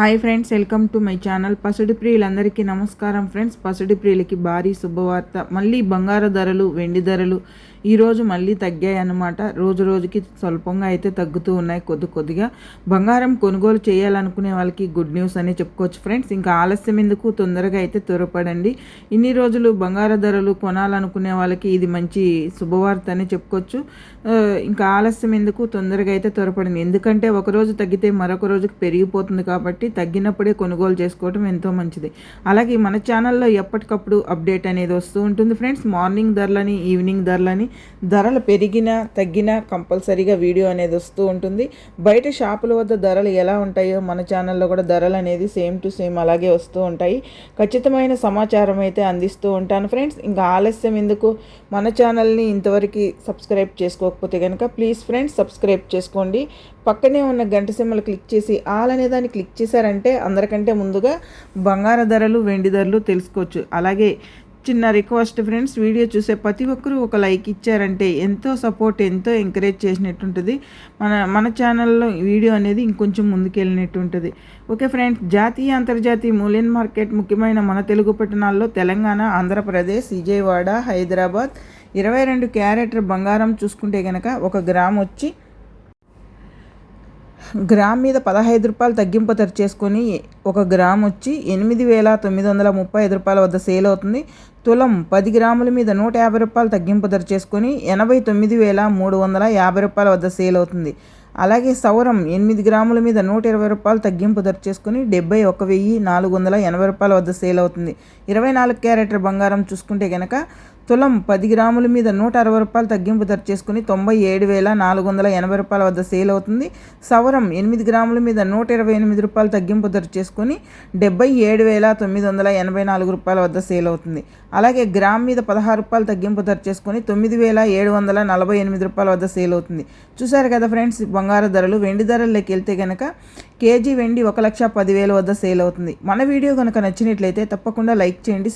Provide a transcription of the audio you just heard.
Hi friends welcome to my channel పసుడి ప్రియులందరికీ నమస్కారం friends. పసుడి ప్రియులకి భారీ శుభవార్త. మళ్ళీ బంగారు ధరలు వెండి ధరలు ఈరోజు మళ్ళీ తగ్గాయి అన్నమాట రోజు రోజుకి స్వల్పంగా అయితే తగ్గుతూ ఉన్నాయి కొద్ది కొద్దిగా. బంగారం కొనుగోలు చేయాలనుకునే వాళ్ళకి గుడ్ న్యూస్ అనే చెప్పుకోవచ్చు ఫ్రెండ్స్. ఇంకా ఆలస్యం ఎందుకు? తొందరగా అయితే త్వరపడండి. ఇన్ని రోజులు బంగారు ధరలు కొనాలనుకునే వాళ్ళకి ఇది మంచి శుభవార్త అని చెప్పుకోవచ్చు. ఇంకా ఆలస్యం ఎందుకు? తొందరగా అయితే త్వరపడింది ఎందుకంటే ఒకరోజు తగ్గితే మరొక రోజుకి పెరిగిపోతుంది కాబట్టి తగ్గినప్పుడే కొనుగోలు చేసుకోవడం ఎంతో మంచిది. అలాగే మన ఛానల్లో ఎప్పటికప్పుడు అప్డేట్ అనేది వస్తూ ఉంటుంది ఫ్రెండ్స్. మార్నింగ్ ధరలని ఈవినింగ్ ధరలని ధరలు పెరిగినా తగ్గినా కంపల్సరీగా వీడియో అనేది వస్తూ ఉంటుంది. బయట షాపుల వద్ద ధరలు ఎలా ఉంటాయో మన ఛానల్లో కూడా ధరలు అనేది సేమ్ టు సేమ్ అలాగే వస్తూ ఉంటాయి. ఖచ్చితమైన సమాచారం అయితే అందిస్తూ ఉంటాను ఫ్రెండ్స్. ఇంకా ఆలస్యం ఎందుకు? మన ఛానల్ని ఇంతవరకు సబ్స్క్రైబ్ చేసుకోకపోతే కనుక ప్లీజ్ ఫ్రెండ్స్ సబ్స్క్రైబ్ చేసుకోండి. పక్కనే ఉన్న గంట సింహలు క్లిక్ చేసి ఆల్ అనే దాన్ని క్లిక్ చేశారంటే అందరికంటే ముందుగా బంగార ధరలు వెండి ధరలు తెలుసుకోవచ్చు. అలాగే చిన్న రిక్వెస్ట్ ఫ్రెండ్స్ వీడియో చూసే ప్రతి ఒక్కరూ ఒక లైక్ ఇచ్చారంటే ఎంతో సపోర్ట్ ఎంతో ఎంకరేజ్ చేసినట్టుంటుంది. మన మన ఛానల్లో వీడియో అనేది ఇంకొంచెం ముందుకెళ్ళినట్టు ఉంటుంది ఓకే ఫ్రెండ్స్ జాతీయ అంతర్జాతీయ మూల్యం మార్కెట్ ముఖ్యమైన మన తెలుగు పట్టణాల్లో తెలంగాణ ఆంధ్రప్రదేశ్ విజయవాడ హైదరాబాద్ ఇరవై రెండు క్యారెట్ బంగారం చూసుకుంటే కనుక ఒక గ్రామ్ వచ్చి గ్రామ్ మీద పదహైదు రూపాయలు తగ్గింపు ధర చేసుకొని ఒక గ్రామ్ వచ్చి ఎనిమిది వేల తొమ్మిది వందల ముప్పై ఐదు రూపాయల వద్ద సేల్ అవుతుంది. తులం పది గ్రాముల మీద నూట యాభై రూపాయలు తగ్గింపు ధర చేసుకొని ఎనభై తొమ్మిది వేల మూడు వందల యాభై రూపాయల వద్ద సేల్ అవుతుంది. అలాగే సౌరం ఎనిమిది గ్రాముల మీద నూట ఇరవై రూపాయలు తగ్గింపు ధర చేసుకుని డెబ్బై ఒక వెయ్యి నాలుగు వందల ఎనభై రూపాయల వద్ద సేల్ అవుతుంది. ఇరవై నాలుగు క్యారెటర్ బంగారం చూసుకుంటే కనుక తులం పది గ్రాముల మీద నూట అరవై రూపాయలు తగ్గింపు ధర చేసుకుని తొంభై ఏడు వేల నాలుగు వందల ఎనభై రూపాయల వద్ద సేల్ అవుతుంది. సవరం ఎనిమిది గ్రాముల మీద నూట ఇరవై ఎనిమిది రూపాయలు తగ్గింపు ధర చేసుకుని డెబ్బై ఏడు వేల తొమ్మిది వందల ఎనభై నాలుగు రూపాయల వద్ద సేల్ అవుతుంది. అలాగే గ్రామ్ మీద పదహారు రూపాయలు తగ్గింపు ధర చేసుకుని తొమ్మిది వేల ఏడు వందల నలభై ఎనిమిది రూపాయల వద్ద సేల్ అవుతుంది. చూసారు కదా ఫ్రెండ్స్ బంగారు ధరలు వెండి ధరల్లోకి వెళ్తే కనుక కేజీ వెండి ఒక లక్ష పదివేల వద్ద సేల్ అవుతుంది. మన వీడియో కనుక నచ్చినట్లయితే తప్పకుండా లైక్ చేయండి